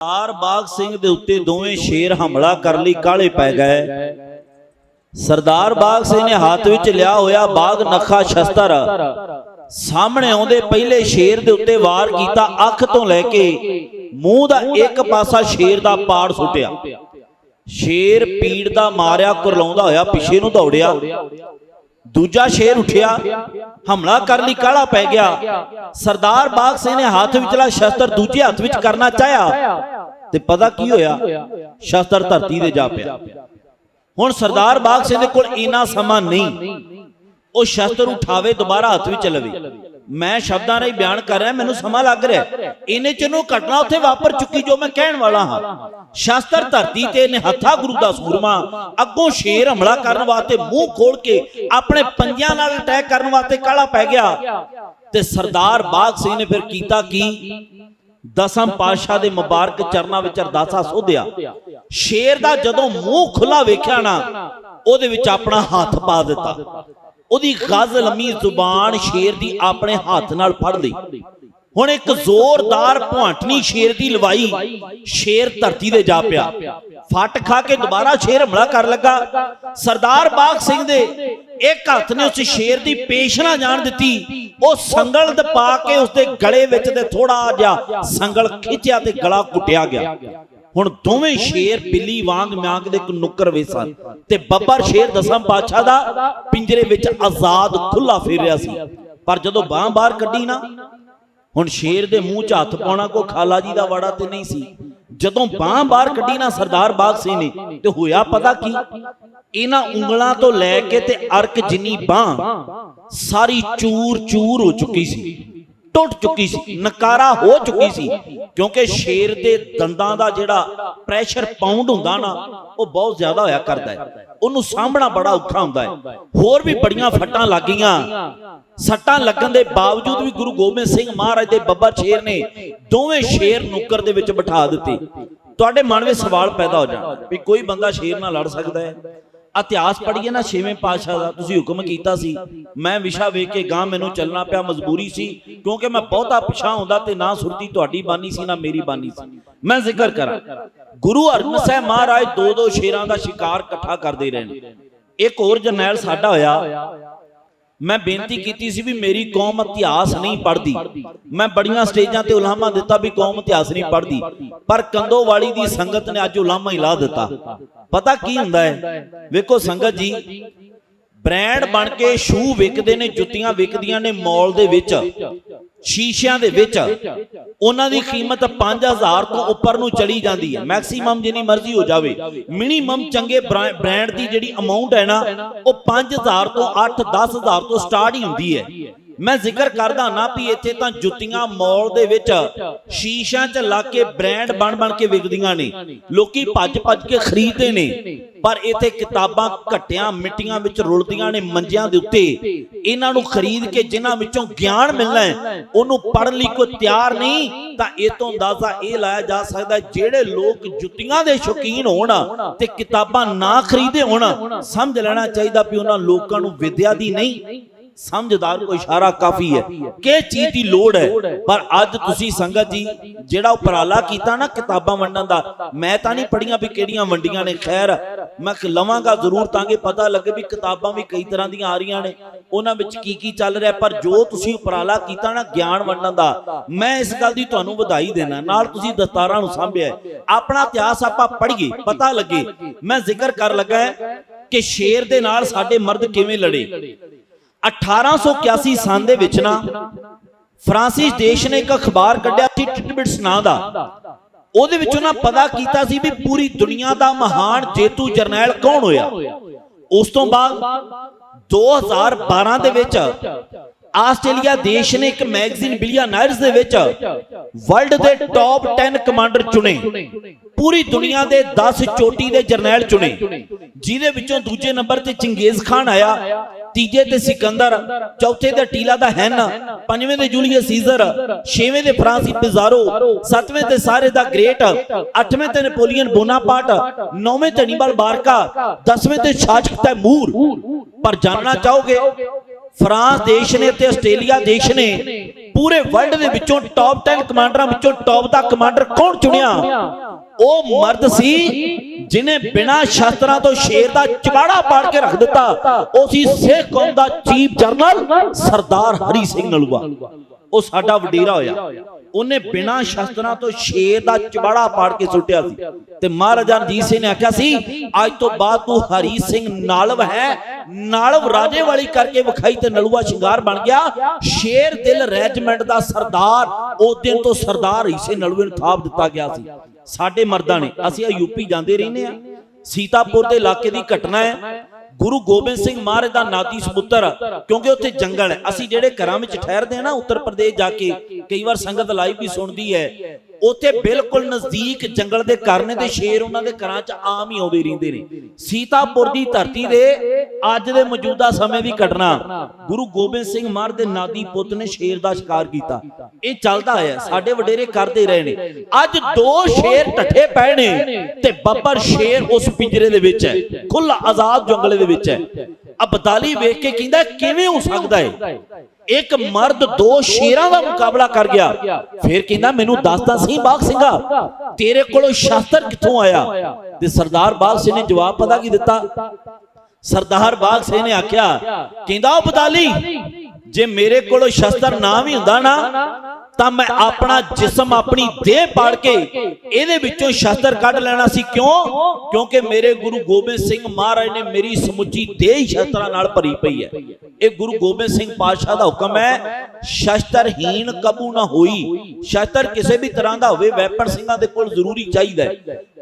ਸਰਦਾਰ ਬਾਗ ਸਿੰਘ ਦੇ ਉੱਤੇ ਦੋਵੇਂ ਸ਼ੇਰ ਹਮਲਾ ਕਰਨ ਲਈ, ਕਾਲੇ ਪੈ ਗਏ। ਸਰਦਾਰ ਬਾਗ ਸਿੰਘ ਨੇ ਹੱਥ ਵਿੱਚ ਲਿਆ ਹੋਇਆ ਬਾਗ ਨਖਾ ਸ਼ਸਤਰ। ਸਾਹਮਣੇ ਆਉਂਦੇ ਪਹਿਲੇ ਸ਼ੇਰ ਦੇ ਉੱਤੇ ਵਾਰ ਕੀਤਾ, ਅੱਖ ਤੋਂ ਲੈ ਕੇ ਮੂੰਹ ਦਾ ਇੱਕ ਪਾਸਾ ਸ਼ੇਰ ਦਾ ਪਾੜ ਸੁੱਟਿਆ। ਸ਼ੇਰ ਪੀੜ ਦਾ ਮਾਰਿਆ, ਕੁਰਲਾਉਂਦਾ ਹੋਇਆ, ਪਿੱਛੇ ਨੂੰ ਦੌੜਿਆ। ਦੂਜਾ ਸ਼ੇਰ ਉੱਠਿਆ, ਹਮਲਾ ਕਰਨ ਲਈ ਕਾਲਾ ਪੈ ਗਿਆ। ਸਰਦਾਰ ਬਾਗ ਸਿੰਘ ਨੇ ਹੱਥ ਵਿਚਲਾ ਸ਼ਸਤਰ ਦੂਜੇ ਹੱਥ ਵਿੱਚ ਕਰਨਾ ਚਾਹਿਆ ਤੇ ਪਤਾ ਕੀ ਹੋਇਆ? ਸ਼ਸਤਰ ਧਰਤੀ ਤੇ ਜਾ ਪਿਆ। ਹੁਣ ਸਰਦਾਰ ਬਾਗ ਸਿੰਘ ਦੇ ਕੋਲ ਇੰਨਾ ਸਮਾਂ ਨਹੀਂ। ਉਹ ਸ਼ਸਤਰ ਉਠਾਵੇ, ਦੁਬਾਰਾ ਹੱਥ ਵਿੱਚ ਲਵੇ। ਮੈਂ ਸ਼ਬਦਾਂ ਰਾਹੀਂ ਬਿਆਨ ਕਰ ਰਿਹਾ, ਮੈਨੂੰ ਸਮਾਂ ਲੱਗ ਰਿਹਾ। ਇਹਨੇ ਚ ਨੂੰ ਘਟਨਾ ਉੱਥੇ ਵਾਪਰ ਚੁੱਕੀ ਜੋ ਮੈਂ ਕਹਿਣ ਵਾਲਾ ਹਾਂ। ਸ਼ਸਤਰ ਧਰਤੀ ਤੇ ਨਿਹੱਥਾ ਗੁਰੂ ਦਾ ਸੂਰਮਾ, ਅੱਗੋਂ ਸ਼ੇਰ ਹਮਲਾ ਕਰਨ ਵਾਸਤੇ ਮੂੰਹ ਖੋਲ ਕੇ ਆਪਣੇ ਪੰਜਿਆਂ ਨਾਲ ਅਟੈਕ ਕਰਨ ਵਾਸਤੇ ਕਾਲਾ ਪੈ ਗਿਆ। ਤੇ ਸਰਦਾਰ ਬਾਗ ਸਿੰਘ ਨੇ ਫਿਰ ਕੀਤਾ ਕੀ? ਦਸਮ ਪਾਤਸ਼ਾਹ ਦੇ ਮੁਬਾਰਕ ਚਰਨਾਂ ਵਿੱਚ ਅਰਦਾਸਾ ਸੋਧਿਆ। ਸ਼ੇਰ ਦਾ ਜਦੋਂ ਮੂੰਹ ਖੁੱਲਾ ਵੇਖਿਆ ਨਾ, ਉਹਦੇ ਵਿੱਚ ਆਪਣਾ ਹੱਥ ਪਾ ਦਿੱਤਾ। ਉਹਦੀ ਗਜ਼ ਲੰਮੀ ਜ਼ੁਬਾਨ ਸ਼ੇਰ ਦੀ ਆਪਣੇ ਹੱਥ ਨਾਲ ਫੜ ਲਈ ਹੁਣ ਇੱਕ ਜ਼ੋਰਦਾਰ ਭੁਆਂਟਣੀ ਸ਼ੇਰ ਦੀ ਲਵਾਈ ਸ਼ੇਰ ਧਰਤੀ ਤੇ ਜਾ ਪਿਆ। ਫੱਟ ਖਾ ਕੇ ਦੁਬਾਰਾ ਸ਼ੇਰ ਹਮਲਾ ਕਰ ਲੱਗਾ। ਸਰਦਾਰ ਬਾਗ ਸਿੰਘ ਦੇ ਇੱਕ ਹੱਥ ਨੇ ਉਸ ਸ਼ੇਰ ਦੀ ਪੇਸ਼ ਨਾ ਜਾਣ ਦਿੱਤੀ। ਉਹ ਸੰਗਲ ਦਪਾ ਕੇ ਉਸਦੇ ਗਲੇ ਵਿੱਚ ਤੇ ਥੋੜਾ ਜਿਹਾ ਸੰਗਲ ਖਿੱਚਿਆ ਤੇ ਗਲਾ ਕੁੱਟਿਆ ਗਿਆ। ਹੁਣ ਦੋਵੇਂ ਸ਼ੇਰ ਬਿੱਲੀ ਵਾਂਗ ਮਿਆਂਗ ਦੇ ਇੱਕ ਨੁੱਕਰ ਵੇ ਸਨ। ਤੇ ਬੱਬਰ ਸ਼ੇਰ ਦਸਮ ਪਾਤਸ਼ਾਹ ਦਾ ਪਿੰਜਰੇ ਵਿੱਚ ਆਜ਼ਾਦ ਖੁੱਲਾ ਫਿਰ ਰਿਹਾ ਸੀ। ਪਰ ਜਦੋਂ ਬਾਹ ਬਾਹਰ ਕੱਢੀ ਨਾ, ਹੁਣ ਸ਼ੇਰ ਦੇ ਮੂੰਹ 'ਚ ਹੱਥ ਪਾਉਣਾ ਕੋ ਖਾਲਾ ਜੀ ਦਾ ਵਾੜਾ ਤੇ ਨਹੀਂ ਸੀ। ਜਦੋਂ ਬਾਹ ਬਾਹਰ ਕੱਢੀ ਨਾ ਸਰਦਾਰ ਬਾਗ ਸਿੰਘ ਨੇ, ਤੇ ਹੋਇਆ ਪਤਾ ਕੀ? ਇਹਨਾਂ ਉਂਗਲਾਂ ਤੋਂ ਲੈ ਕੇ ਤੇ ਅਰਕ ਜਿੰਨੀ ਬਾਹ, ਸਾਰੀ ਚੂਰ ਚੂਰ ਹੋ ਚੁੱਕੀ ਸੀ। ਟੁੱਟ ਚੁੱਕੀ ਸੀ, ਨਕਾਰਾ ਹੋ ਚੁੱਕੀ ਸੀ। ਕਿਉਂਕਿ ਸ਼ੇਰ ਦੇ ਦੰਦਾਂ ਦਾ ਜਿਹੜਾ ਪ੍ਰੈਸ਼ਰ ਪਾਉਂਡ ਹੁੰਦਾ ਨਾ ਉਹ ਬਹੁਤ ਜ਼ਿਆਦਾ ਹੋਇਆ ਕਰਦਾ ਹੈ। ਉਹਨੂੰ ਸਾਹਮਣਾ ਬੜਾ ਔਖਾ ਹੁੰਦਾ ਹੈ। ਹੋਰ ਵੀ ਬੜੀਆਂ ਫੱਟਾਂ ਲੱਗੀਆਂ। ਸੱਟਾਂ ਲੱਗਣ ਦੇ ਬਾਵਜੂਦ ਵੀ ਗੁਰੂ ਗੋਬਿੰਦ ਸਿੰਘ ਮਹਾਰਾਜ ਦੇ ਬੱਬਾ ਸ਼ੇਰ ਨੇ ਦੋਵੇਂ ਸ਼ੇਰ ਨੁੱਕਰ ਦੇ ਵਿੱਚ ਬਿਠਾ ਦਿੱਤੇ। ਤੁਹਾਡੇ ਮਨ ਵਿੱਚ ਸਵਾਲ ਪੈਦਾ ਹੋ ਜਾਣਾ ਵੀ ਕੋਈ ਬੰਦਾ ਸ਼ੇਰ ਨਾਲ ਲੜ ਸਕਦਾ ਹੈ? ਇਤਿਹਾਸ ਪੜ੍ਹੀਏ ਨਾ ਛੇਵੇਂ ਪਾਤਸ਼ਾਹ ਦਾ ਤੁਸੀਂ ਹੁਕਮ ਕੀਤਾ ਸੀ। ਮੈਂ ਵਿਸ਼ਾ ਵੇਖ ਕੇ ਗਾਂ ਮੈਨੂੰ ਚੱਲਣਾ ਪਿਆ ਮਜਬੂਰੀ ਸੀ ਕਿਉਂਕਿ ਮੈਂ ਬਹੁਤਾ ਪਿਛਾਂ ਹੁੰਦਾ ਤੇ ਨਾ ਸੁਰਤੀ ਤੁਹਾਡੀ ਬਾਨੀ ਸੀ ਨਾ ਮੇਰੀ ਬਾਨੀ ਸੀ। ਮੈਂ ਜ਼ਿਕਰ ਕਰਾਂ ਗੁਰੂ ਹਰਗੋਬਿੰਦ ਸਾਹਿਬ ਮਹਾਰਾਜ ਦੋ ਦੋ ਸ਼ੇਰਾਂ ਦਾ ਸ਼ਿਕਾਰ ਇਕੱਠਾ ਕਰਦੇ ਰਹੇ ਨੇ। ਇੱਕ ਹੋਰ ਜਰਨੈਲ ਸਾਡਾ ਹੋਇਆ। ਮੈਂ ਬੇਨਤੀ ਕੀਤੀ ਸੀ ਵੀ ਮੇਰੀ ਕੌਮ ਇਤਿਹਾਸ ਨਹੀਂ ਪੜ੍ਹਦੀ। ਮੈਂ ਬੜੀਆਂ ਸਟੇਜਾਂ ਤੇ ਉਲਾਮਾ ਦਿੱਤਾ ਵੀ ਕੌਮ ਇਤਿਹਾਸ ਨਹੀਂ ਪੜ੍ਹਦੀ। ਪਰ ਕੰਦੋਵਾਲੀ ਦੀ ਸੰਗਤ ਨੇ ਅੱਜ ਉਲਾਮਾ ਹੀ ਲਾ ਦਿੱਤਾ। ਪਤਾ ਕੀ ਹੁੰਦਾ ਹੈ? ਵੇਖੋ ਸੰਗਤ ਜੀ ਬ੍ਰਾਂਡ ਬਣ ਕੇ ਸ਼ੂ ਵਿਕਦੇ ਨੇ ਜੁੱਤੀਆਂ ਵਿਕਦੀਆਂ ਨੇ ਮਾਲ ਦੇ ਵਿੱਚ। ਸ਼ੀਸ਼ਿਆਂ ਦੇ ਵਿੱਚ ਉਹਨਾਂ ਦੀ ਕੀਮਤ 5000 ਤੋਂ ਉੱਪਰ ਨੂੰ ਚਲੀ ਜਾਂਦੀ ਹੈ। ਮੈਕਸਿਮਮ ਜਿੰਨੀ ਮਰਜ਼ੀ ਹੋ ਜਾਵੇ। ਮਿਨੀਮਮ ਚੰਗੇ ਬ੍ਰਾਂਡ ਦੀ ਜਿਹੜੀ ਅਮਾਉਂਟ ਹੈ ਨਾ, ਉਹ 5000 ਤੋਂ 8 10000 ਤੋਂ ਸਟਾਰਟ ਹੀ ਹੁੰਦੀ ਹੈ। ਮੈਂ ਜ਼ਿਕਰ ਕਰਦਾ ਨਾ ਵੀ ਇੱਥੇ ਤਾਂ ਜੁੱਤੀਆਂ ਮੌਲ ਦੇ ਵਿੱਚ ਸ਼ੀਸ਼ਿਆਂ 'ਚ ਲਾ ਕੇ ਬ੍ਰਾਂਡ ਬਣ ਬਣ ਕੇ ਵਿਕਦੀਆਂ ਨੇ। ਲੋਕੀ ਭੱਜ ਭੱਜ ਕੇ ਖਰੀਦਦੇ ਨੇ। ਪਰ ਇੱਥੇ ਕਿਤਾਬਾਂ ਘਟਿਆਂ, ਮਿੱਟੀਆਂ ਵਿੱਚ ਰੁਲਦੀਆਂ ਨੇ ਮੰਜਿਆਂ ਦੇ ਉੱਤੇ। ਇਹਨਾਂ ਨੂੰ ਖਰੀਦ ਕੇ ਜਿਨ੍ਹਾਂ ਵਿੱਚੋਂ ਗਿਆਨ ਮਿਲਣਾ ਹੈ ਉਹਨੂੰ ਪੜ੍ਹਨ ਲਈ ਕੋਈ ਤਿਆਰ ਨਹੀਂ ਤਾਂ ਇਹ ਤੋਂ ਅੰਦਾਜ਼ਾ ਇਹ ਲਾਇਆ ਜਾ ਸਕਦਾ ਜਿਹੜੇ ਲੋਕ ਜੁੱਤੀਆਂ ਦੇ ਸ਼ੌਕੀਨ ਹੋਣ ਤੇ ਕਿਤਾਬਾਂ ਨਾ ਖਰੀਦੇ ਹੋਣ ਸਮਝ ਲੈਣਾ ਚਾਹੀਦਾ ਵੀ ਉਹਨਾਂ ਲੋਕਾਂ ਨੂੰ ਵਿਦਿਆ ਦੀ ਨਹੀਂ। ਸਮਝਦਾਰ ਕੋਈ ਇਸ਼ਾਰਾ ਕਾਫੀ ਹੈ। ਕਿ ਚੀਜ਼ ਦੀ ਲੋੜ ਹੈ। ਪਰ ਅੱਜ ਤੁਸੀਂ ਸੰਗਤ ਜੀ ਜਿਹੜਾ ਉਪਰਾਲਾ ਕੀਤਾ ਨਾ ਕਿਤਾਬਾਂ ਵੰਡਣ ਦਾ ਮੈਂ ਤਾਂ ਨਹੀਂ ਪੜੀਆਂ ਵੀ ਕਿਹੜੀਆਂ ਵੰਡੀਆਂ ਨੇ ਖੈਰ। ਮੈਂ ਲਵਾਂਗਾ ਜ਼ਰੂਰ ਤਾਂ ਕਿ ਪਤਾ ਲੱਗੇ ਵੀ ਕਿਤਾਬਾਂ ਵੀ ਕਈ ਤਰ੍ਹਾਂ ਦੀਆਂ ਆ ਰਹੀਆਂ ਨੇ। ਉਹਨਾਂ ਵਿੱਚ ਕੀ ਕੀ ਚੱਲ ਰਿਹਾ ਪਰ ਜੋ ਤੁਸੀਂ ਉਪਰਾਲਾ ਕੀਤਾ ਨਾ ਗਿਆਨ ਵੰਡਣ ਦਾ ਮੈਂ ਇਸ ਗੱਲ ਦੀ ਤੁਹਾਨੂੰ ਵਧਾਈ ਦੇਣਾ। ਨਾਲ ਤੁਸੀਂ ਦਸਤਾਰਾਂ ਨੂੰ ਸਾਂਭਿਆ। ਆਪਣਾ ਇਤਿਹਾਸ ਆਪਾਂ ਪੜ੍ਹੀਏ ਪਤਾ ਲੱਗੇ। ਮੈਂ ਜ਼ਿਕਰ ਕਰ ਲੱਗਾ ਕਿ ਸ਼ੇਰ ਦੇ ਨਾਲ ਸਾਡੇ ਮਰਦ ਕਿਵੇਂ ਲੜੇ? 1881 ਸਾਲ ਦੇ ਵਿੱਚ ਨਾ ਫਰਾਂਸਿਸ ਦੇਸ਼ ਨੇ ਇੱਕ ਅਖਬਾਰ ਕੱਢਿਆ ਸੀ ਟਿਟਬਿਟਸ ਨਾਂ ਦਾ। ਉਹਦੇ ਵਿੱਚ ਉਹਨਾਂ ਪਤਾ ਕੀਤਾ ਸੀ ਵੀ ਪੂਰੀ ਦੁਨੀਆ ਦਾ ਮਹਾਨ ਜੇਤੂ ਜਰਨੈਲ ਕੌਣ ਹੋਇਆ। ਉਸ ਤੋਂ ਬਾਅਦ 2012 ਦੇ ਵਿੱਚ ਆਸਟ੍ਰੇਲੀਆ ਦੇਸ਼ ਨੇ ਇੱਕ ਮੈਗਜ਼ੀਨ ਬਿਲੀਅਨਰਸ ਦੇ ਵਿੱਚ ਵਰਲਡ ਦੇ ਟੌਪ 10 ਕਮਾਂਡਰ ਚੁਣੇ। ਪੂਰੀ ਦੁਨੀਆ ਦੇ 10 ਚੋਟੀ ਦੇ ਜਰਨੈਲ ਚੁਣੇ। ਜਿਹਦੇ ਵਿੱਚੋਂ ਦੂਜੇ ਨੰਬਰ ਤੇ ਚੰਗੇਜ਼ ਖਾਨ ਆਇਆ। ਤੀਜੇ ਤੇ ਸਿਕੰਦਰ, ਚੌਥੇ ਤੇ ਟੀਲਾ ਦਾ ਹੈਨ, ਪੰਜਵੇਂ ਤੇ ਜੂਲੀਅਸ ਸੀਜ਼ਰ, ਛੇਵੇਂ ਤੇ ਫਰਾਂਸੀ ਪਿਜ਼ਾਰੋ, ਸੱਤਵੇਂ ਤੇ ਸਾਰੇ ਦਾ ਗ੍ਰੇਟ, ਅੱਠਵੇਂ ਤੇ ਨੈਪੋਲੀਅਨ ਬੋਨਾਪਾਰਟ, ਨੌਵੇਂ ਤੇ ਨਿਬਲ ਬਾਰਕਾ, ਦਸਵੇਂ ਤੇ ਸ਼ਾਸਕ ਤੈਮੂਰ ਪਰ ਜਾਣਨਾ ਚਾਹੋਗੇ, ਫਰਾਂਸ ਦੇਸ਼ ਨੇ ਤੇ ਆਸਟ੍ਰੇਲੀਆ ਦੇਸ਼ ਨੇ ਪੂਰੇ ਵਰਲਡ ਦੇ ਵਿੱਚੋਂ ਟੌਪ 10 ਕਮਾਂਡਰਾਂ ਵਿੱਚੋਂ ਟੌਪ ਦਾ ਕਮਾਂਡਰ ਕੌਣ ਚੁਣਿਆ? ਉਹ ਮਰਦ ਸੀ ਜਿਨੇ ਬਿਨਾਂ ਸ਼ਸਤਰਾਂ ਤੋਂ ਸ਼ੇਰ ਦਾ ਚਬਾੜਾ ਪਾੜ ਕੇ ਰੱਖ ਦਿੱਤਾ। ਉਹ ਸੀ ਸਿੱਖ ਕੌਮ ਦਾ ਚੀਫ ਜਰਨਲ ਸਰਦਾਰ ਹਰੀ ਸਿੰਘ ਨਲੂਆ। ਉਹ ਸਾਡਾ ਵਡੇਰਾ ਹੋਇਆ। ਉਹਨੇ ਬਿਨਾਂ ਸ਼ਸਤਰਾਂ ਤੋਂ ਸ਼ੇਰ ਦਾ ਚਬਾੜਾ ਪਾੜ ਕੇ ਸੁੱਟਿਆ ਸੀ। ਤੇ ਮਹਾਰਾਜਾ ਰਣਜੀਤ ਸਿੰਘ ਨੇ ਆਖਿਆ ਸੀ ਅੱਜ ਤੋਂ ਬਾਅਦ ਤੂੰ ਹਰੀ ਸਿੰਘ ਨਾਲਵ ਹੈ। ਨਾਲਵ ਰਾਜੇ ਵਾਲੀ ਕਰਕੇ ਵਿਖਾਈ ਤੇ ਨਲੂਆ ਸ਼ਿੰਗਾਰ ਬਣ ਗਿਆ। ਸ਼ੇਰ ਦਿਲ ਰੈਜੀਮੈਂਟ ਦਾ ਸਰਦਾਰ। ਉਸ ਦਿਨ ਤੋਂ ਸਰਦਾਰ ਹਰੀ ਸਿੰਘ ਨਲੂਏ ਨੂੰ ਥਾਪ ਦਿੱਤਾ ਗਿਆ ਸੀ। ਸਾਡੇ ਮਰਦਾਂ ਨੇ ਅਸੀਂ ਆ ਯੂਪੀ ਜਾਂਦੇ ਰਹਿੰਦੇ ਆ। ਸੀਤਾਪੁਰ ਦੇ ਇਲਾਕੇ ਦੀ ਘਟਨਾ ਹੈ। ਗੁਰੂ ਗੋਬਿੰਦ ਸਿੰਘ ਮਹਾਰਾਜ ਦਾ ਨਾਦੀ ਸਪੁੱਤਰ, ਕਿਉਂਕਿ ਉੱਥੇ ਜੰਗਲ ਹੈ। ਅਸੀਂ ਜਿਹੜੇ ਘਰਾਂ ਵਿੱਚ ਠਹਿਰਦੇ ਆ ਨਾ, ਉੱਤਰ ਪ੍ਰਦੇਸ਼ ਜਾ ਕੇ ਕਈ ਵਾਰ ਸੰਗਤ ਲਾਈਵ ਵੀ ਸੁਣਦੀ ਹੈ। ਉੱਥੇ ਬਿਲਕੁਲ ਨਜ਼ਦੀਕ ਜੰਗਲ ਦੇ ਘਰ ਨੇ ਤੇ ਸ਼ੇਰ ਉਹਨਾਂ ਦੇ ਘਰਾਂ 'ਚ ਆਮ ਹੀ ਆਉਂਦੇ ਰਹਿੰਦੇ ਨੇ। ਸੀਤਾਪੁਰ ਦੀ ਧਰਤੀ ਦੇ ਅੱਜ ਦੇ ਮੌਜੂਦਾ ਸਮੇਂ ਦੀ ਘਟਨਾ। ਗੁਰੂ ਗੋਬਿੰਦ ਸਿੰਘ ਮਹਾਰਾਜ ਦੇ ਨਾਦੀ ਪੁੱਤ ਨੇ ਸ਼ੇਰ ਦਾ ਸ਼ਿਕਾਰ ਕੀਤਾ। ਇਹ ਚੱਲਦਾ ਆਇਆ। ਸਾਡੇ ਵਡੇਰੇ ਕਰਦੇ ਰਹੇ ਨੇ। ਅੱਜ ਦੋ ਸ਼ੇਰ ਟੱਠੇ ਪਏ ਨੇ ਤੇ ਬੱਬਰ ਸ਼ੇਰ ਉਸ ਪਿੰਜਰੇ ਦੇ ਵਿੱਚ ਹੈ। ਖੁੱਲਾ ਆਜ਼ਾਦ ਜੰਗਲੇ ਦੇ ਵਿੱਚ ਹੈ। ਅਬਦਾਲੀ ਵੇਖ ਕੇ ਕਹਿੰਦਾ, ਕਿਵੇਂ ਹੋ ਸਕਦਾ ਹੈ ਇੱਕ ਮਰਦ ਦੋ ਸ਼ੇਰਾਂ ਦਾ ਮੁਕਾਬਲਾ ਕਰ ਗਿਆ। ਫਿਰ ਕਹਿੰਦਾ, ਮੈਨੂੰ ਦੱਸਦਾ ਸੀ ਬਾਗ ਸਿੰਘਾ, ਤੇਰੇ ਕੋਲੋਂ ਸ਼ਸਤਰ ਕਿੱਥੋਂ ਆਇਆ? ਤੇ ਸਰਦਾਰ ਬਾਗ ਸਿੰਘ ਨੇ ਜਵਾਬ ਪਤਾ ਕੀ ਦਿੱਤਾ? ਸਰਦਾਰ ਬਾਗ ਸਿੰਘ ਨੇ ਆਖਿਆ, ਕਹਿੰਦਾ, ਉਹ ਬਦਾਲੀ ਜੇ ਮੇਰੇ ਕੋਲੋਂ ਸ਼ਸਤਰ ਨਾ ਵੀ ਹੁੰਦਾ ਨਾ ਤਾਂ ਮੈਂ ਆਪਣਾ ਜਿਸਮ ਆਪਣੀ ਦੇਹ ਪਾੜ ਕੇ ਇਹਦੇ ਵਿੱਚੋਂ ਸ਼ਸਤਰ ਕੱਢ ਲੈਣਾ ਸੀ। ਕਿਉਂ? ਕਿਉਂਕਿ ਮੇਰੇ ਗੁਰੂ ਗੋਬਿੰਦ ਸਿੰਘ ਮਹਾਰਾਜ ਨੇ ਮੇਰੀ ਸਮੁੱਚੀ ਦੇਹ ਹੀ ਸ਼ਸਤਰਾਂ ਨਾਲ ਭਰੀ ਪਈ ਹੈ। ਇਹ ਗੁਰੂ ਗੋਬਿੰਦ ਸਿੰਘ ਪਾਤਸ਼ਾਹ ਦਾ ਹੁਕਮ ਹੈ ਸ਼ਸਤਰਹੀਣ ਕਬੂ ਨਾ ਹੋਈ। ਸ਼ਸਤਰ ਕਿਸੇ ਵੀ ਤਰ੍ਹਾਂ ਦਾ ਹੋਵੇ ਵੈਪਨ ਸਿੰਘਾਂ ਦੇ ਕੋਲ ਜ਼ਰੂਰੀ ਚਾਹੀਦਾ ਹੈ।